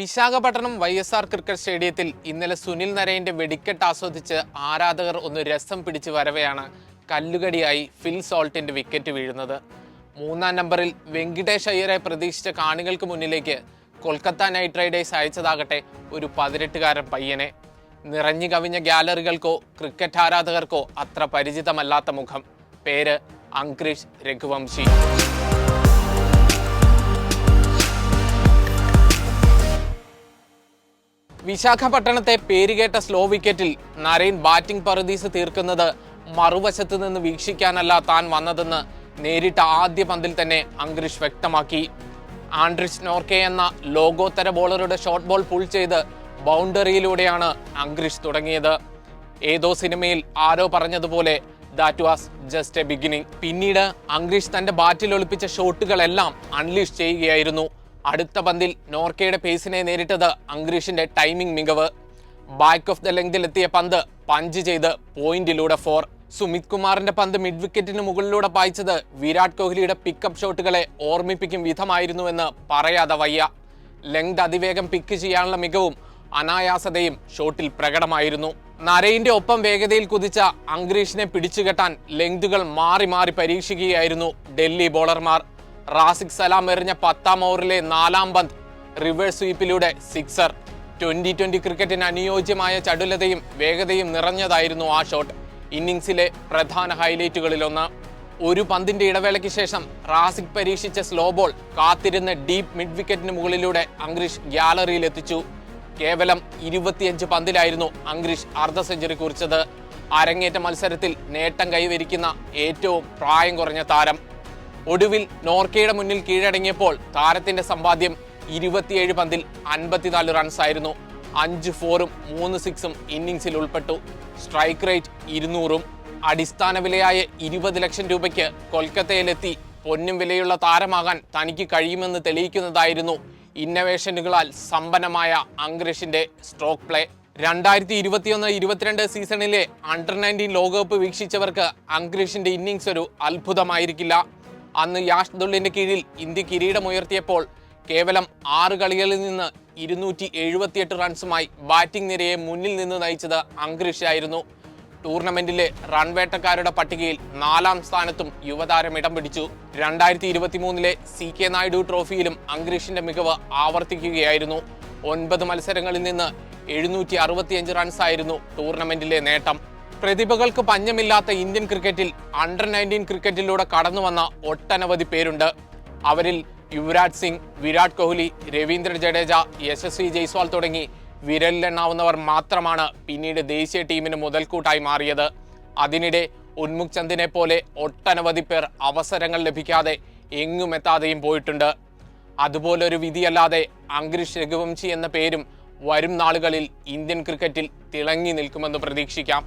Visakhapatnam Y S R cricket സ്റ്റേഡിയത്തിൽ ഇന്നലെ സുനിൽ നരേന്റെ വെടിക്കെട്ട് ആസ്വദിച്ച് ആരാധകർ ഒന്ന് രസം പിടിച്ച് വരവെയാണ് കല്ലുകടിയായി ഫിൽ സോൾട്ടിന്റെ വിക്കറ്റ് വീഴുന്നത്. മൂന്നാം നമ്പറിൽ വെങ്കിടേഷ് അയ്യരെ പ്രതീക്ഷിച്ച കാണികൾക്ക് മുന്നിലേക്ക് കൊൽക്കത്ത നൈറ്റ് റൈഡേഴ്സ് അയച്ചതാകട്ടെ ഒരു പതിനെട്ടുകാരൻ പയ്യനെ. നിറഞ്ഞു കവിഞ്ഞ ഗാലറികൾക്കോ ക്രിക്കറ്റ് ആരാധകർക്കോ അത്ര പരിചിതമല്ലാത്ത മുഖം. പേര് അങ്ക്രിഷ് രഘുവംശി. വിശാഖപട്ടണത്തെ പേരുകേട്ട സ്ലോ വിക്കറ്റിൽ നരേൻ ബാറ്റിംഗ് പറുദീസ് തീർക്കുന്നത് മറുവശത്ത് നിന്ന് വീക്ഷിക്കാനല്ല താൻ വന്നതെന്ന് നേരിട്ട ആദ്യ പന്തിൽ തന്നെ അങ്ക്രിഷ് വ്യക്തമാക്കി. ആൻഡ്രിസ് നോർക്കെ എന്ന ലോകോത്തര ബോളറുടെ ഷോർട്ട് ബോൾ പുൾ ചെയ്ത് ബൗണ്ടറിയിലൂടെയാണ് അങ്ക്രിഷ് തുടങ്ങിയത്. ഏതോ സിനിമയിൽ ആരോ പറഞ്ഞതുപോലെ that was just a beginning പിന്നീട് അങ്ക്രിഷ് തന്റെ ബാറ്റിൽ ഒളിപ്പിച്ച ഷോട്ടുകളെല്ലാം അൺലീഷ് ചെയ്യുകയായിരുന്നു. അടുത്ത പന്തിൽ നോർക്കയുടെ പേസിനെ നേരിട്ടത് അംഗ്രീഷിന്റെ ടൈമിംഗ് മികവ്. ബാക്ക് ഓഫ് ദ ലെങ്തിലെത്തിയ പന്ത് പഞ്ച് ചെയ്ത് പോയിന്റിലൂടെ ഫോർ സുമിത് കുമാറിന്റെ പന്ത് മിഡ് വിക്കറ്റിന് മുകളിലൂടെ പായിച്ചത് വിരാട് കോഹ്ലിയുടെ പിക്കപ്പ് ഷോട്ടുകളെ ഓർമ്മിപ്പിക്കും വിധമായിരുന്നുവെന്ന് പറയാതെ വയ്യ. ലെങ്ത് അതിവേഗം പിക്ക് ചെയ്യാനുള്ള മികവും അനായാസതയും ഷോട്ടിൽ പ്രകടമായിരുന്നു. നരയിന്റെ ഒപ്പം വേഗതയിൽ കുതിച്ച അംഗ്രീഷിനെ പിടിച്ചുകെട്ടാൻ ലെങ്തുകൾ മാറി മാറി പരീക്ഷിക്കുകയായിരുന്നു ഡൽഹി ബോളർമാർ റാസിക് സലാം എറിഞ്ഞ പത്താം ഓവറിലെ നാലാം പന്ത് റിവേഴ്സ് സ്വീപ്പിലൂടെ സിക്സർ. ട്വന്റി ട്വന്റി ക്രിക്കറ്റിന് അനുയോജ്യമായ ചടുലതയും വേഗതയും നിറഞ്ഞതായിരുന്നു ആ ഷോട്ട്. ഇന്നിംഗ്സിലെ പ്രധാന ഹൈലൈറ്റുകളിലൊന്ന്. ഒരു പന്തിന്റെ ഇടവേളയ്ക്ക് ശേഷം റാസിക് പരീക്ഷിച്ച സ്ലോ ബോൾ കാത്തിരുന്ന് ഡീപ്പ് മിഡ് വിക്കറ്റിന് മുകളിലൂടെ അംഗ്രീഷ് ഗ്യാലറിയിൽ എത്തിച്ചു. കേവലം ഇരുപത്തിയഞ്ച് പന്തിലായിരുന്നു അംഗ്രീഷ് അർദ്ധ സെഞ്ചുറി കുറിച്ചത്. അരങ്ങേറ്റ മത്സരത്തിൽ നേട്ടം കൈവരിക്കുന്ന ഏറ്റവും പ്രായം കുറഞ്ഞ താരം. ഒടുവിൽ നോർക്കയുടെ മുന്നിൽ കീഴടങ്ങിയപ്പോൾ താരത്തിന്റെ സമ്പാദ്യം ഇരുപത്തിയേഴ് പന്തിൽ അൻപത്തിനാല് റൺസ് ആയിരുന്നു. അഞ്ച് ഫോറും മൂന്ന് സിക്സും ഇന്നിംഗ്സിൽ ഉൾപ്പെട്ടു. Strike rate ഇരുന്നൂറും. അടിസ്ഥാന വിലയായ ഇരുപത് ലക്ഷം രൂപയ്ക്ക് കൊൽക്കത്തയിലെത്തി പൊന്നും വിലയുള്ള താരമാകാൻ തനിക്ക് കഴിയുമെന്ന് തെളിയിക്കുന്നതായിരുന്നു ഇന്നവേഷനുകളാൽ സമ്പന്നമായ അങ്കരഷിന്റെ സ്ട്രോക്ക് പ്ലേ രണ്ടായിരത്തി ഇരുപത്തിയൊന്ന് ഇരുപത്തിരണ്ട് സീസണിലെ അണ്ടർ നയന്റീൻ ലോകകപ്പ് വീക്ഷിച്ചവർക്ക് അങ്കരീഷിന്റെ ഇന്നിംഗ്സ് ഒരു അത്ഭുതമായിരിക്കില്ല. അന്ന് യാഷ്ദുള്ളിന്റെ കീഴിൽ ഇന്ത്യ കിരീടമുയർത്തിയപ്പോൾ കേവലം ആറ് കളികളിൽ നിന്ന് ഇരുന്നൂറ്റി എഴുപത്തിയെട്ട് റൺസുമായി ബാറ്റിംഗ് നിരയെ മുന്നിൽ നിന്ന് നയിച്ചത് അങ്ക്രിഷ് ആയിരുന്നു. ടൂർണമെന്റിലെ റൺവേട്ടക്കാരുടെ പട്ടികയിൽ നാലാം സ്ഥാനത്തും യുവതാരം ഇടം പിടിച്ചു. രണ്ടായിരത്തി ഇരുപത്തിമൂന്നിലെ സി കെ നായിഡു ട്രോഫിയിലും അങ്ക്രീഷിന്റെ മികവ് ആവർത്തിക്കുകയായിരുന്നു. ഒൻപത് മത്സരങ്ങളിൽ നിന്ന് എഴുന്നൂറ്റി അറുപത്തിയഞ്ച് റൺസായിരുന്നു ടൂർണമെന്റിലെ നേട്ടം. പ്രതിഭകൾക്ക് പഞ്ഞമില്ലാത്ത ഇന്ത്യൻ ക്രിക്കറ്റിൽ അണ്ടർ നയന്റീൻ ക്രിക്കറ്റിലൂടെ കടന്നു വന്ന ഒട്ടനവധി പേരുണ്ട്. അവരിൽ യുവരാജ് സിംഗ് വിരാട് കോഹ്ലി രവീന്ദ്ര ജഡേജ യശസ്വി ജയ്സ്വാൾ തുടങ്ങി വിരലിലെണ്ണാവുന്നവർ മാത്രമാണ് പിന്നീട് ദേശീയ ടീമിന് മുതൽക്കൂട്ടായി മാറിയത്. അതിനിടെ ഉന്മുഖ് ചന്ദിനെ പോലെ ഒട്ടനവധി പേർ അവസരങ്ങൾ ലഭിക്കാതെ എങ്ങും എത്താതെയും പോയിട്ടുണ്ട്. അതുപോലൊരു വിധിയല്ലാതെ അങ്കരിഷ് രഘുവംശി എന്ന പേരും വരും നാളുകളിൽ ഇന്ത്യൻ ക്രിക്കറ്റിൽ തിളങ്ങി നിൽക്കുമെന്ന് പ്രതീക്ഷിക്കാം.